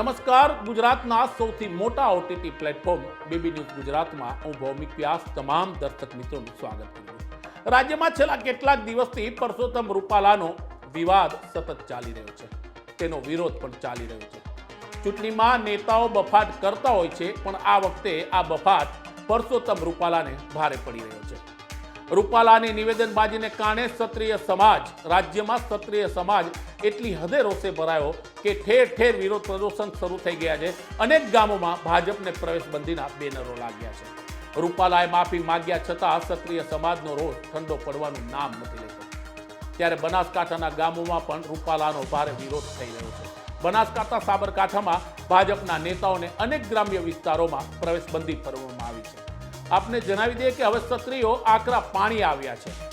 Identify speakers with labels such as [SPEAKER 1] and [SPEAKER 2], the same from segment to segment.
[SPEAKER 1] નમસ્કાર. ગુજરાતના સૌથી મોટા ઓટીટી પ્લેટફોર્મ બીબી ન્યૂઝ ગુજરાતમાં હું ભૌમિક વ્યાસ, તમામ દર્શક મિત્રોનું સ્વાગત કરું છું. રાજ્યમાં છેલ્લા કેટલાક દિવસથી પરસોત્તમ રૂપાલાનો વિવાદ સતત ચાલી રહ્યો છે. તેનો વિરોધ પણ ચાલી રહ્યો છે. ચૂંટણીમાં નેતાઓ બફાટ કરતા હોય છે, પણ આ વખતે આ બફાટ પરસોત્તમ રૂપાલાને ભારે પડી રહ્યો છે. રૂપાલાની નિવેદનબાજીને કારણે ક્ષત્રિય સમાજ, રાજ્યમાં ક્ષત્રિય સમાજ એટલી હદે રોષે ભરાયો કે ઠેર ઠેર વિરોધ પ્રદર્શન શરૂ થઈ ગયા છે. અનેક ગામોમાં ભાજપને પ્રવેશબંધીના બેનરો લાગ્યા છે. રૂપાલાએ માફી માગ્યા છતાં ક્ષત્રિય સમાજનો રોષ ઠંડો પડવાનું નામ નથી લેતો. ત્યારે બનાસકાંઠાના ગામોમાં પણ રૂપાલાનો ભારે વિરોધ થઈ રહ્યો છે. બનાસકાંઠા સાબરકાંઠામાં ભાજપના નેતાઓને અનેક ગ્રામ્ય વિસ્તારોમાં પ્રવેશબંધી કરવામાં આવી છે. આપને જણાવી દઈએ કે હવે ક્ષત્રિયો આકરા પાણી આવ્યા છે.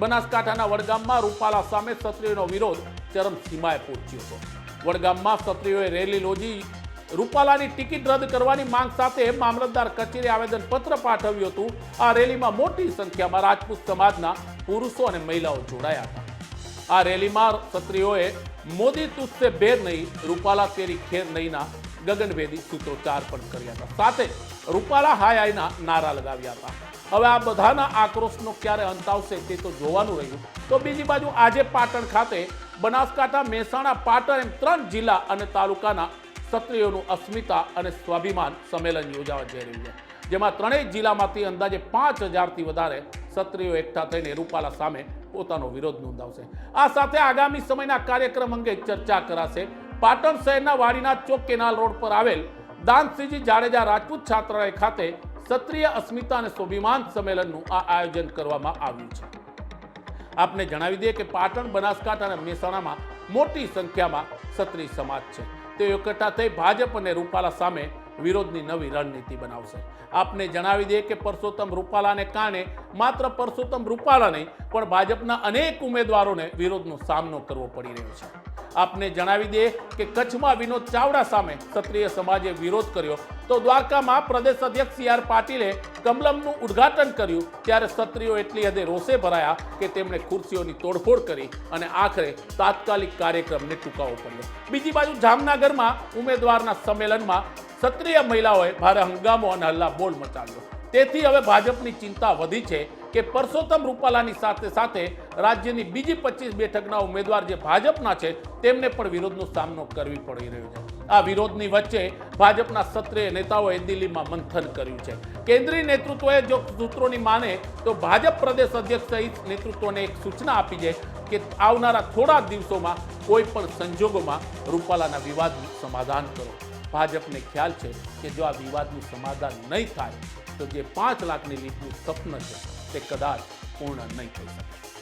[SPEAKER 1] બનાસકાંઠાના વડગામમાં રૂપાલા સામે ક્ષત્રિયોનો વિરોધ ચરમસીમાએ પહોંચ્યો હતો. વડગામમાં ક્ષત્રિયોએ રેલી યોજી રૂપાલાની ટિકિટ રદ કરવાની માંગ સાથે મામલતદાર કચેરી આવેદનપત્ર પાઠવ્યું હતું. આ રેલીમાં મોટી સંખ્યામાં રાજપૂત સમાજના પુરુષો અને મહિલાઓ જોડાયા હતા. આ રેલીમાં ક્ષત્રિયોએ મોદી તુસ્સે ભેર નહીં, રૂપાલા તેરી ખેર નહીંના ગગનભેદી સૂત્રોચ્ચાર પણ કર્યા હતા. સાથે રૂપાલા હાય હાયના નારા લગાવ્યા હતા. હવે આ બધાના આક્રોશનો ક્યારે અંત આવશે તે તો જોવાનું રહ્યું. તો બીજી બાજુ આજે પાટણ ખાતે બનાસકાંઠા, મહેસાણા, પાટણ એમ ત્રણ જિલ્લા અને તાલુકાના ક્ષત્રિયોનું અસ્મિતા અને સ્વાભિમાન સંમેલન યોજાવા જઈ રહ્યું છે. જેમાં ત્રણેય જિલ્લામાંથી અંદાજે પાંચ હજારથી વધારે ક્ષત્રિયો એકઠા થઈને રૂપાલા સામે પોતાનો વિરોધ નોંધાવશે. આ સાથે આગામી સમયના કાર્યક્રમ અંગે ચર્ચા કરાશે. પાટણ શહેરના વાડીનાથ ચોક કેનાલ રોડ પર આવેલ દાનસિંહજી જાડેજા રાજપૂત છાત્રાલય ખાતે ક્ષત્રિય અસ્મિતા અને સ્વાભિમાન સંમેલનનું આ આયોજન કરવામાં આવ્યું છે. આપને જણાવી દઈએ કે પાટણ, બનાસકાંઠા અને મહેસાણામાં મોટી સંખ્યામાં ક્ષત્રિય સમાજ છે. તે એકઠા થઈ ભાજપ અને રૂપાલા સામે વિરોધની નવી રણનીતિ બનાવશે. આપને જણાવી દઈએ કે પરસોત્તમ રૂપાલાને કારણે માત્ર પરસોત્તમ રૂપાલા નહીં, પણ ભાજપના અનેક ઉમેદવારોને વિરોધનો સામનો કરવો પડી રહ્યો છે. આપને જણાવી દઈએ કે કચ્છમાં વિનોદ ચાવડા સામે ક્ષત્રિય સમાજે વિરોધ કર્યો. તો દ્વારકામાં પ્રદેશ અધ્યક્ષ સી આર પાટીલે કમલમનું ઉદ્ઘાટન કર્યું. ત્યારે ક્ષત્રિયો એટલી હદે રોષે ભરાયા કે તેમણે ખુરશીઓની તોડફોડ કરી અને આખરે તાત્કાલિક કાર્યક્રમને ટૂંકાવવો પડ્યો. બીજી બાજુ જામનગરમાં ઉમેદવારના સંમેલનમાં ક્ષત્રિય મહિલાઓએ ભારે હંગામો અને હલ્લા બોલ મચાવ્યો. તેથી હવે ભાજપની ચિંતા વધી છે કે પરસોત્તમ રૂપાલાની સાથે સાથે રાજ્યની બીજી પચીસ બેઠકના ઉમેદવાર જે ભાજપના છે, તેમને પણ વિરોધનો સામનો કરવી પડી રહ્યો છે. આ વિરોધની વચ્ચે ભાજપના ક્ષત્રિય નેતાઓએ દિલ્હીમાં મંથન કર્યું છે. કેન્દ્રીય નેતૃત્વએ જો સૂત્રોની માને, તો ભાજપ પ્રદેશ અધ્યક્ષ સહિત નેતૃત્વને એક સૂચના આપી છે કે આવનારા થોડા દિવસોમાં કોઈ પણ સંજોગોમાં રૂપાલાના વિવાદનું સમાધાન કરો. ભાજપને ખ્યાલ છે કે જો આ વિવાદનું સમાધાન નહીં થાય, તો જે પાંચ લાખની લીટનું સ્વપ્ન છે, તે કદાચ પૂર્ણ નહીં થઈ શકે.